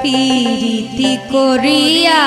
প্রীতি করিয়া